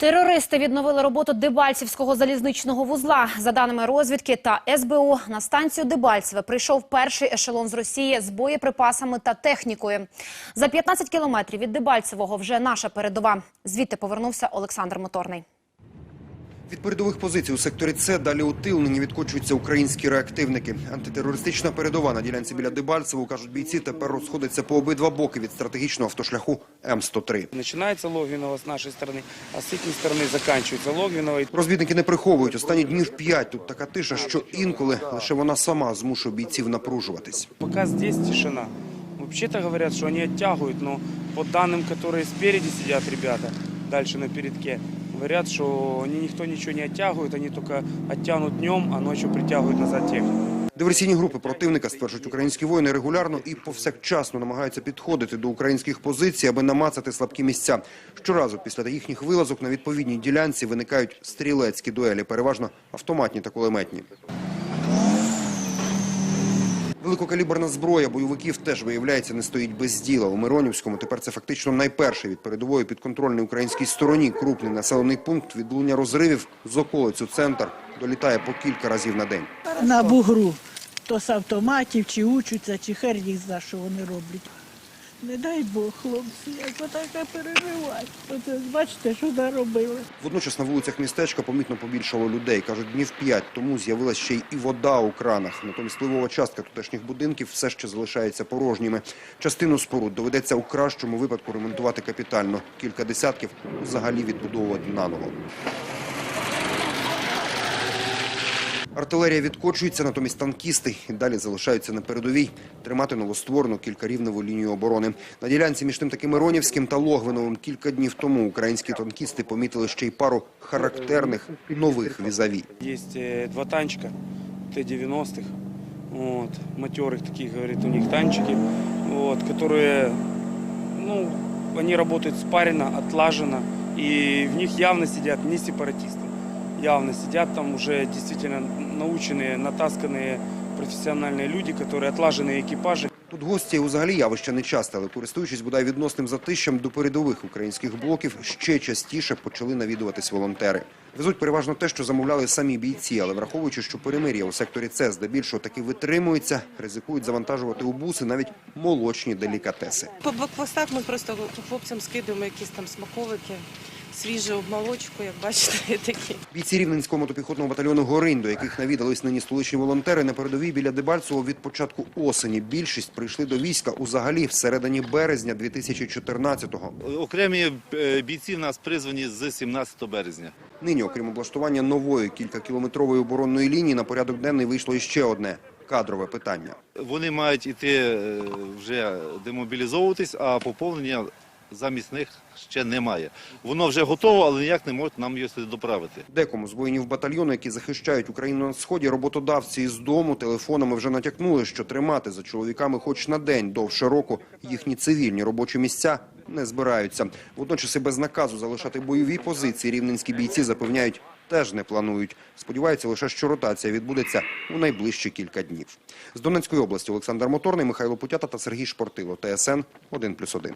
Терористи відновили роботу Дебальцівського залізничного вузла. За даними розвідки та СБУ, на станцію Дебальцеве прийшов перший ешелон з Росії з боєприпасами та технікою. За 15 кілометрів від Дебальцевого вже наша передова. Звідти повернувся Олександр Моторний. Від передових позицій у секторі С далі у тил нині відкочуються українські реактивники. Антитерористична передова на ділянці біля Дебальцеву, кажуть бійці, тепер розходиться по обидва боки від стратегічного автошляху М103. Начинается Логвиново с нашей стороны, а с их стороны заканчивается Логвиново. Розвідники не приховують. Останні днів п'ять тут така тиша, що інколи лише вона сама змушує бійців напружуватись. Пока здесь тишина. Вообще-то говорят, что они оттягивают, но по данным, которые спереди сидят ребята, дальше на передке, говорят, что они никто ничего не оттягивает, они только оттянут днем, а ночью притягивают назад технику. Диверсійні групи противника, стверджують українські воїни, регулярно і повсякчасно намагаються підходити до українських позицій, аби намацати слабкі місця. Щоразу після їхніх вилазок на відповідній ділянці виникають стрілецькі дуелі, переважно автоматні та кулеметні. Великокаліберна зброя бойовиків теж, виявляється, не стоїть без діла. У Миронівському тепер це фактично найперший від передової підконтрольної українській стороні крупний населений пункт. Відлуння розривів з околицю центр долітає по кілька разів на день. на бугру. То з автоматів, чи учаться, чи хер їх за що вони роблять. Не дай Бог, хлопці, як отаке переживати. Оце бачите, що наробили. Водночас на вулицях містечка помітно побільшало людей. Кажуть, днів п'ять тому з'явилась ще й і вода у кранах. Натомість впливова частка тутешніх будинків все ще залишається порожніми. Частину споруд доведеться у кращому випадку ремонтувати капітально. Кілька десятків взагалі відбудовувати наново. Артилерія відкочується, натомість танкісти і далі залишаються на передовій тримати новостворену кількарівневу лінію оборони. На ділянці між тим таким Миронівським та Логвиновим кілька днів тому українські танкісти помітили ще й пару характерних нових візаві. Есть э, два танчика Т-90-х, вот, матерых таких, говорит, у них танчики, вот, которые, ну, они работают спаренно, отлаженно, и в них явно сидят не сепаратисты, явно сидят там уже действительно наученные, натасканные профессиональные люди, которые отлаженные экипажи. Тут гості взагалі явище не часто, але користуючись бодай відносним затищем до передових українських блоків, ще частіше почали навідуватись волонтери. Везуть переважно те, що замовляли самі бійці, але враховуючи, що перемир'я у секторі С здебільшого таки витримується, ризикують завантажувати у буси навіть молочні делікатеси. По блокпостах ми просто хлопцям скидуємо якісь там смаковики, свіжу обмолочку, як бачите, такі. Бійці Рівненського мотопіхотного батальйону «Горинь», до яких навідались нині столичні волонтери, на передовій біля Дебальцево від початку осені. Більшість прийшли до війська узагалі всередині березня 2014-го. Окремі е, бійці в нас призвані з 17 березня. Нині, окрім облаштування нової кількакілометрової оборонної лінії, на порядок денний вийшло іще одне – кадрове питання. Вони мають іти е, вже демобілізовуватись, а поповнення замість них ще немає. Воно вже готово, але ніяк не можуть нам його сюди доправити. Декому з воїнів батальйону, які захищають Україну на сході, роботодавці із дому телефонами вже натякнули, що тримати за чоловіками хоч на день довше року їхні цивільні робочі місця не збираються. Водночас і без наказу залишати бойові позиції рівненські бійці запевняють, теж не планують. Сподіваються лише, що ротація відбудеться у найближчі кілька днів. З Донецької області Олександр Моторний, Михайло Путята та Сергій Шпортило. ТСН 1+,1.